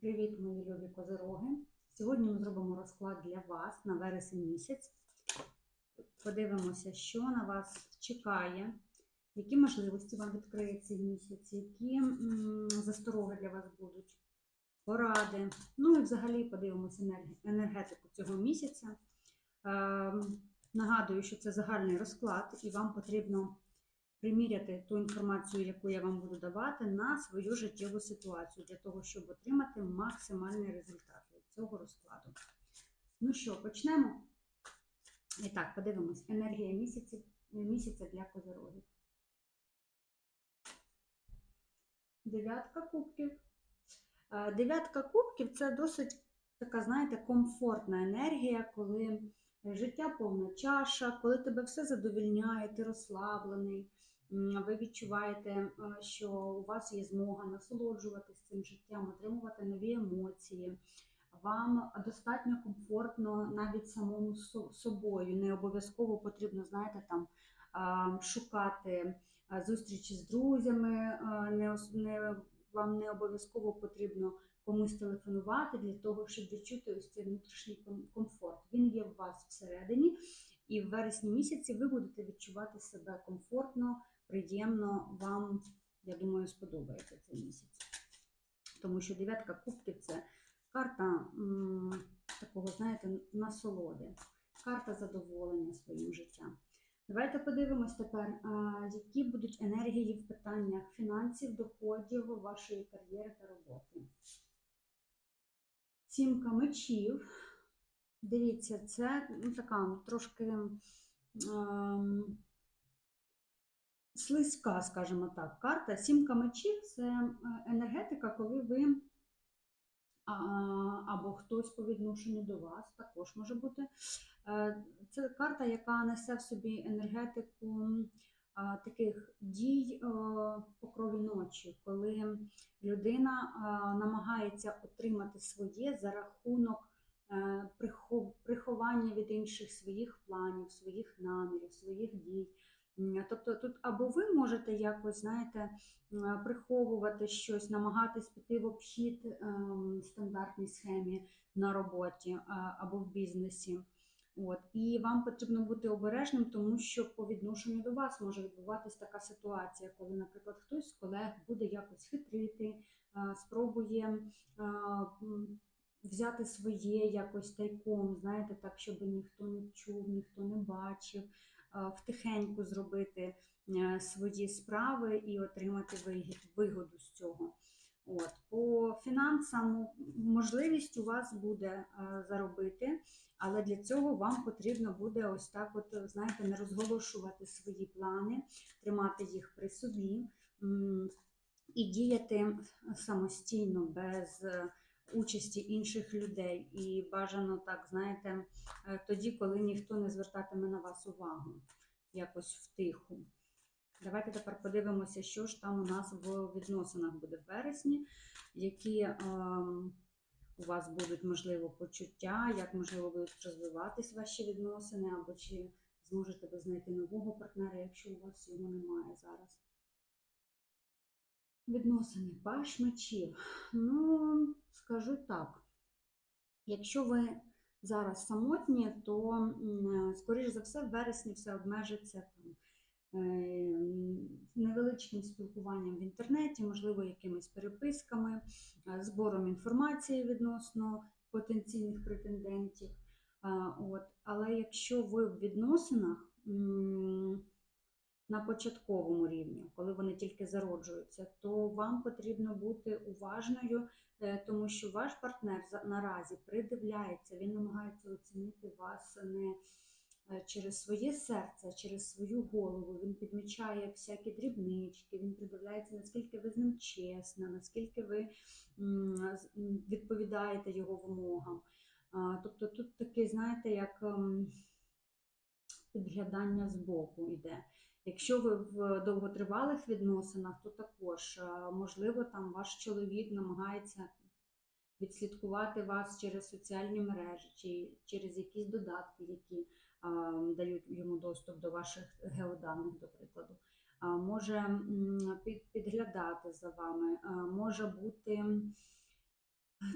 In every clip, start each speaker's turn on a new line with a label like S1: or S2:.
S1: Привіт, мої любі козироги! Сьогодні ми зробимо розклад для вас на вересень місяць. Подивимося, що на вас чекає, які можливості вам відкриє місяць, які застороги для вас будуть, поради. Ну і взагалі подивимося енергетику цього місяця. Ем, Нагадую, що це загальний розклад, і вам потрібно приміряти ту інформацію, яку я вам буду давати, на свою життєву ситуацію, для того, щоб отримати максимальний результат від цього розкладу. Ну що, почнемо? І так, подивимось. Енергія місяців, місяця для козирогів. Дев'ятка кубків. Е, Дев'ятка кубків це досить така, знаєте, комфортна енергія, коли життя повна чаша, коли тебе все задовільняє, ти розслаблений, ви відчуваєте, е, що у вас є змога насолоджуватися цим життям, отримувати нові емоції. Вам достатньо комфортно навіть самому собою. Не обов'язково потрібно, знаєте, там шукати а, зустрічі з друзями. Не, не, вам не обов'язково потрібно комусь телефонувати для того, щоб відчути ось цей внутрішній комфорт. Він є в вас всередині, і в вересні місяці ви будете відчувати себе комфортно, приємно. Вам, я думаю, сподобається цей місяць. Тому що дев'ятка кубків це карта м, такого, знаєте, насолоди, карта задоволення своїм життям. Давайте подивимось тепер, які будуть енергії в питаннях фінансів, доходів, вашої кар'єри та роботи. Сімка мечів. Дивіться, це ну, така трошки ем, слизька, скажімо так, карта. Сімка мечів це е, енергетика, коли ви а, або хтось по відношенню до вас також може бути. Е, Це карта, яка несе в собі енергетику таких дій е, по крові ночі, коли людина намагається отримати своє за рахунок е, приховання від інших своїх планів, своїх намірів, своїх дій. Тобто тут або ви можете якось, знаєте, приховувати щось, намагатись піти в обхід ем, стандартній схемі на роботі або в бізнесі. От. І вам потрібно бути обережним, тому що по відношенню до вас може відбуватись така ситуація, коли, наприклад, хтось з колег буде якось хитрити, спробує взяти своє якось тайком, знаєте, так, щоб ніхто не чув, ніхто не бачив, втихеньку зробити е, свої справи і отримати вигоду з цього. От. По фінансам можливість у вас буде е, заробити, але для цього вам потрібно буде ось так, от, знаєте, не розголошувати свої плани, тримати їх при собі і діяти самостійно, без е, участі інших людей. І бажано так, знаєте, е, тоді, коли ніхто не звертатиме на вас увагу, якось втиху. Давайте тепер подивимося, що ж там у нас в відносинах буде в вересні, які ем, у вас будуть, можливо, почуття, як, можливо, будуть розвиватись ваші відносини, або чи зможете ви знайти нового партнера, якщо у вас його немає зараз. Відносини, паш мечів. Ну, скажу так, якщо ви зараз самотні, то, скоріш за все, в вересні все обмежиться там е, невеличким спілкуванням в інтернеті, можливо, якимись переписками, е, збором інформації відносно потенційних претендентів. От. Але якщо ви в відносинах на початковому рівні, коли вони тільки зароджуються, то вам потрібно бути уважною, е, тому що ваш партнер наразі придивляється, він намагається оцінити вас не е, через своє серце, через свою голову. Він підмічає всякі дрібнички, він придивляється, наскільки ви з ним чесна, наскільки ви з- відповідаєте його вимогам. Тобто тут таке, знаєте, як ем, підглядання збоку йде. Якщо ви в довготривалих відносинах, то також е, можливо там ваш чоловік намагається відслідкувати вас через соціальні мережі чи через якісь додатки, які дають йому доступ до ваших геоданих, до прикладу. Може підглядати за вами, може бути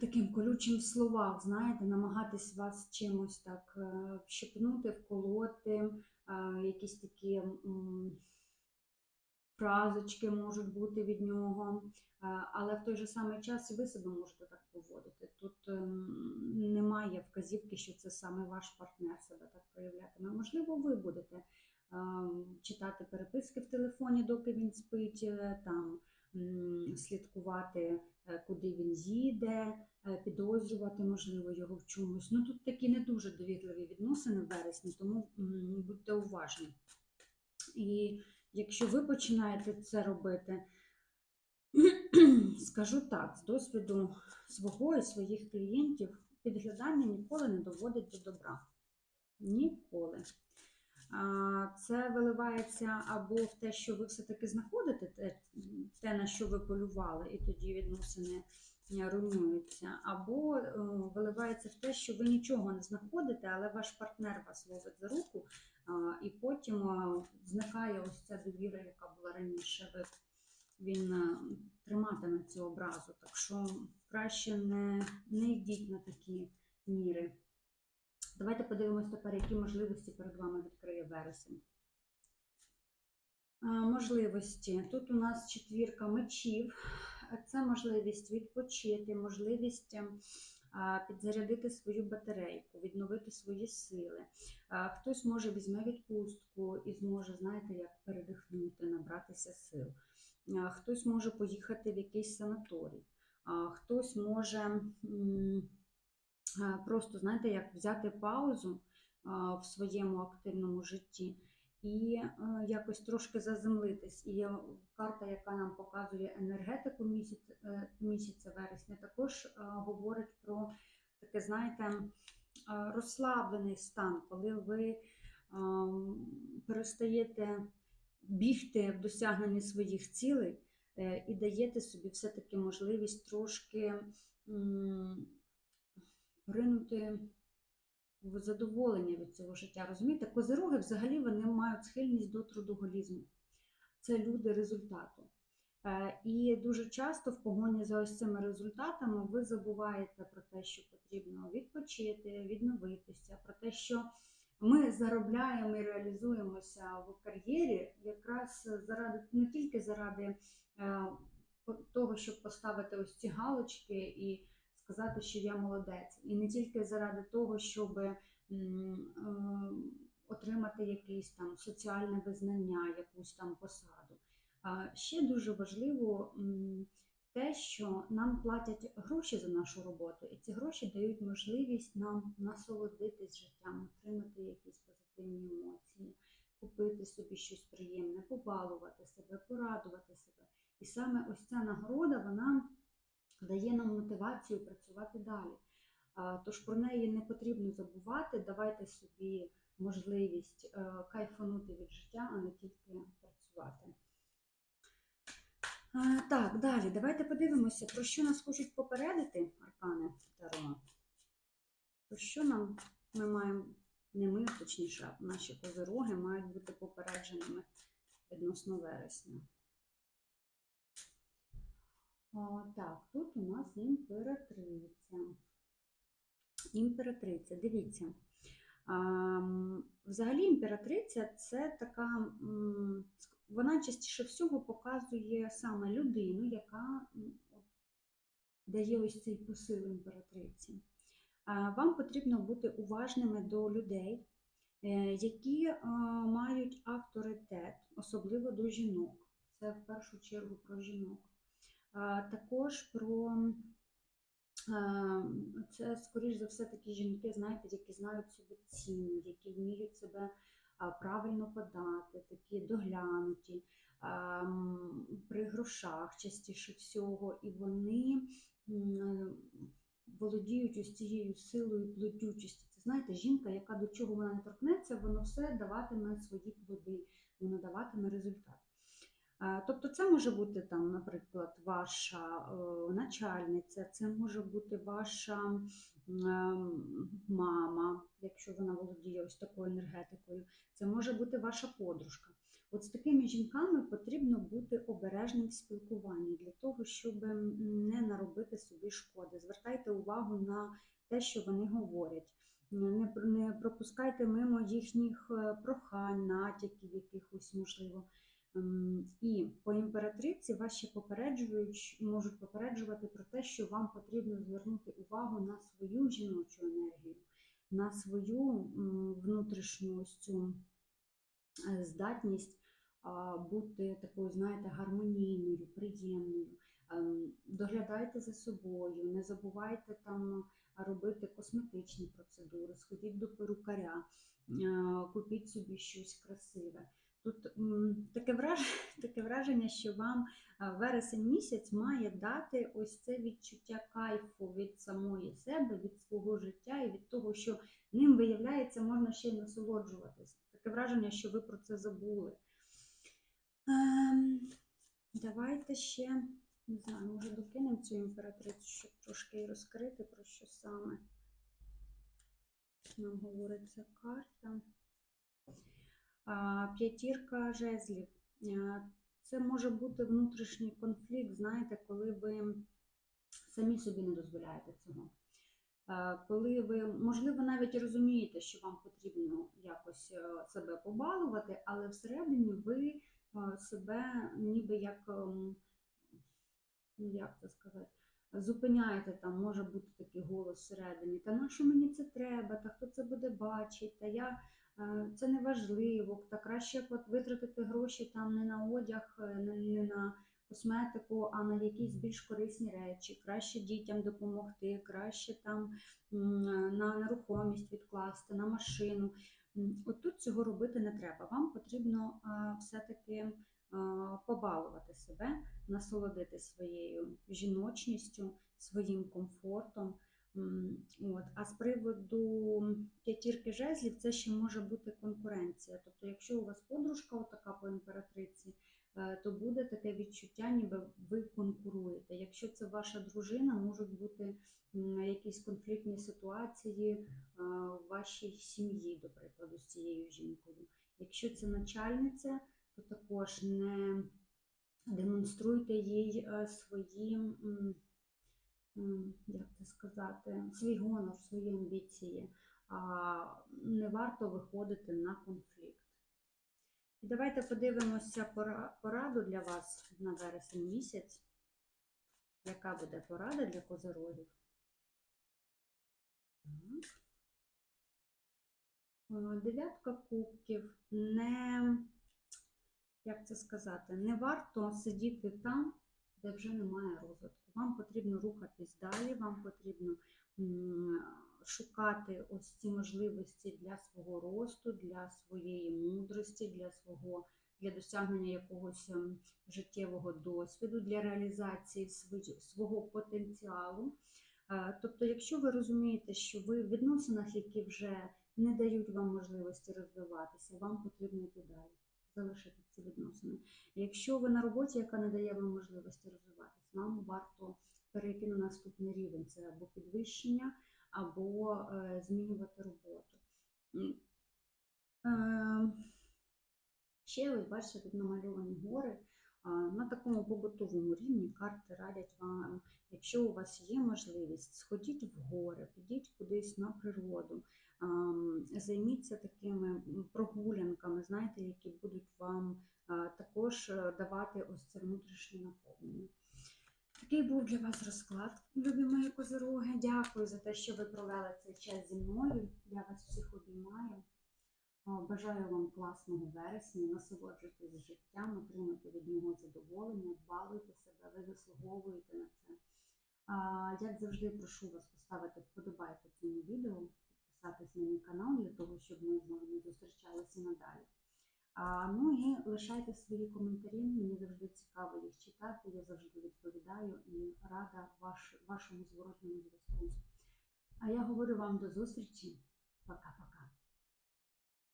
S1: таким колючим в словах, знаєте, намагатись вас чимось так щепнути, вщипнути, вколоти, е, якісь такі фразочки можуть бути від нього. Е, Але в той же самий час і ви себе можете так поводити. Тут ем, немає вказівки, що це саме ваш партнер себе так проявлятиме. Можливо, ви будете ем, читати переписки в телефоні, доки він спить, е, там слідкувати, е, куди він їде, підозрювати, можливо, його в чомусь. Ну тут такі не дуже довірливі відносини в вересні, тому будьте уважні. І якщо ви починаєте це робити, скажу так, з досвіду свого і своїх клієнтів, підглядання ніколи не доводить до добра. Ніколи. Це виливається або в те, що ви все-таки знаходите те, на що ви полювали, і тоді відносини е, руйнуються, або е, виливається в те, що ви нічого не знаходите, але ваш партнер вас ловить за руку, і потім а, зникає ось ця довіра, яка була раніше. Ви, він е, триматиме цю образу. Так що краще не, не йдіть на такі міри. Давайте подивимось тепер, які можливості перед вами відкриє вересень. Можливості. Тут у нас четвірка мечів. Це можливість відпочити, можливість ем, підзарядити свою батарейку, відновити свої сили. Хтось може візьме відпустку і зможе, знаєте, як передихнути, набратися сил. Хтось може поїхати в якийсь санаторій, хтось може просто, знаєте, як взяти паузу в своєму активному житті і е, якось трошки заземлитись. І є карта, яка нам показує енергетику місяця, е, місяця вересня, також е, говорить про таке, знаєте, розслаблений стан, коли ви перестаєте бігти в досягненні своїх цілей і даєте собі все-таки можливість трошки в задоволення від цього життя. Розумієте, козироги взагалі вони мають схильність до трудоголізму. Це люди результату. Е, І дуже часто в погоні за ось цими результатами ви забуваєте про те, що потрібно відпочити, відновитися, про те, що ми заробляємо і реалізуємося в кар'єрі якраз заради не тільки заради е, того, щоб поставити ось ці галочки і сказати, що я молодець, і не тільки заради того, щоб е, отримати якесь там соціальне визнання, якусь там посаду. А ще дуже важливо те, що нам платять гроші за нашу роботу, і ці гроші дають можливість нам насолодитись життям, отримати якісь позитивні емоції, купити собі щось приємне, побалувати себе, порадувати себе. І саме ось ця нагорода вона дає нам мотивацію працювати далі. Тож про неї не потрібно забувати. Давайте собі можливість е, кайфанути від життя, а не тільки працювати. Так, далі, давайте подивимося, про що нас хочуть попередити аркани Таро. Про що нам ми маємо, не ми, точніше, наші козироги мають бути попередженими відносно вересня. Так, тут у нас імператриця. Імператриця, дивіться. Взагалі імператриця це така, вона частіше всього показує саме людину, яка дає ось цей посил імператриці. Вам потрібно бути уважними до людей, е, які е, мають авторитет, особливо до жінок. Це в першу чергу про жінок. Також про е, це, скоріш за все, такі жінки, знаєте, які знають собі ціну, які вміють себе правильно подати, такі доглянуті при грошах частіше всього, і вони володіють ось цією силою плодючості. Це знаєте, жінка, яка до чого вона не торкнеться, воно все даватиме свої плоди, воно даватиме результат. Тобто це може бути там, наприклад, ваша е, начальниця, це може бути ваша ем, мама, якщо вона володіє ось такою енергетикою, це може бути ваша подружка. От з такими жінками потрібно бути обережним в спілкуванні для того, щоб не наробити собі шкоди. Звертайте увагу на те, що вони говорять. Не, не пропускайте мимо їхніх е, прохань, натяків якихось можливо. Ем, І по імператриці вас ще попереджують, можуть попереджувати про те, що вам потрібно звернути увагу на свою жіночу енергію, на свою внутрішню ось цю е, здатність бути такою, знаєте, гармонійною, приємною. Ем, Доглядайте за собою, не забувайте там робити косметичні процедури, сходіть до перукаря, е, купіть собі щось красиве. Тут таке враження, таке враження, що вам вересень місяць має дати ось це відчуття кайфу від самої себе, від свого життя і від того, що ним виявляється, можна ще й насолоджуватись. Таке враження, що ви про це забули. Ем, давайте ще, не знаю, може докинемо цю імператрицю, щоб трошки розкрити, про що саме нам говорить ця карта. П'ятірка жезлів. Це може бути внутрішній конфлікт, знаєте, коли ви самі собі не дозволяєте цього. Е, Коли ви, можливо, навіть розумієте, що вам потрібно якось е, себе побалувати, але всередині ви е, себе ніби як, ем, ну, як це сказати, зупиняєте там, може бути такий голос всередині, та на що мені це треба, та хто це буде бачити, та я е, це не важливо, та краще витратити гроші там не на одяг, е, не, на косметику, а на якісь більш корисні речі, краще дітям допомогти, краще там на нерухомість відкласти, на машину. От тут цього робити не треба. Вам потрібно все-таки побалувати себе, насолодити своєю жіночністю, своїм комфортом. От. А з приводу п'ятірки жезлів, це ще може бути конкуренція. Тобто, якщо у вас подружка отака по імператриці, е, то буде таке відчуття, ніби ви конкуруєте. Якщо це ваша дружина, можуть бути якісь конфліктні ситуації е, в вашій сім'ї, до прикладу, з цією жінкою. Якщо це начальниця, то також не демонструйте їй е, свої, як це сказати, свій гонор, свої амбіції. А не варто виходити на конфлікт. І давайте подивимося пораду для вас на вересень місяць. Яка буде порада для козорогів? Е, Дев'ятка кубків. Не, як це сказати, не варто сидіти там, де вже немає розвитку. Вам потрібно рухатись далі, вам потрібно шукати ось ці можливості для свого росту, для своєї мудрості, для свого для досягнення якогось ем, життєвого досвіду, для реалізації свого потенціалу. Е, Тобто, якщо ви розумієте, що ви в відносинах, які вже не дають вам можливості розвиватися, вам потрібно йти далі, залишити ці відносини. Якщо ви на роботі, яка не дає вам можливості розвиватися, вам варто перейти на наступний рівень. Це або підвищення, або е, змінювати роботу. Е, Ще ось бачите, тут намальовані гори. На такому побутовому рівні карти радять вам, якщо у вас є можливість, сходіть в гори, підіть кудись на природу, займіться такими прогулянками, знаєте, які будуть вам також е, давати ось це внутрішнє наповнення. Такий був для вас розклад, любі мої козороги. Дякую за те, що ви провели цей час зі мною. Я вас всіх обіймаю. Бажаю вам класного вересня, насолоджуйтесь життям, отримуйте від нього задоволення, балуйте себе, ви заслуговуєте на це. Як завжди, прошу вас поставити вподобайку цьому відео, підписатись на мій канал для того, щоб ми з вами зустрічалися надалі. Ну і лишайте свої коментарі, мені завжди цікаво їх читати, я завжди відповідаю і рада ваш, вашому зворотньому зв'язку. А я говорю вам до зустрічі. Пока-пока.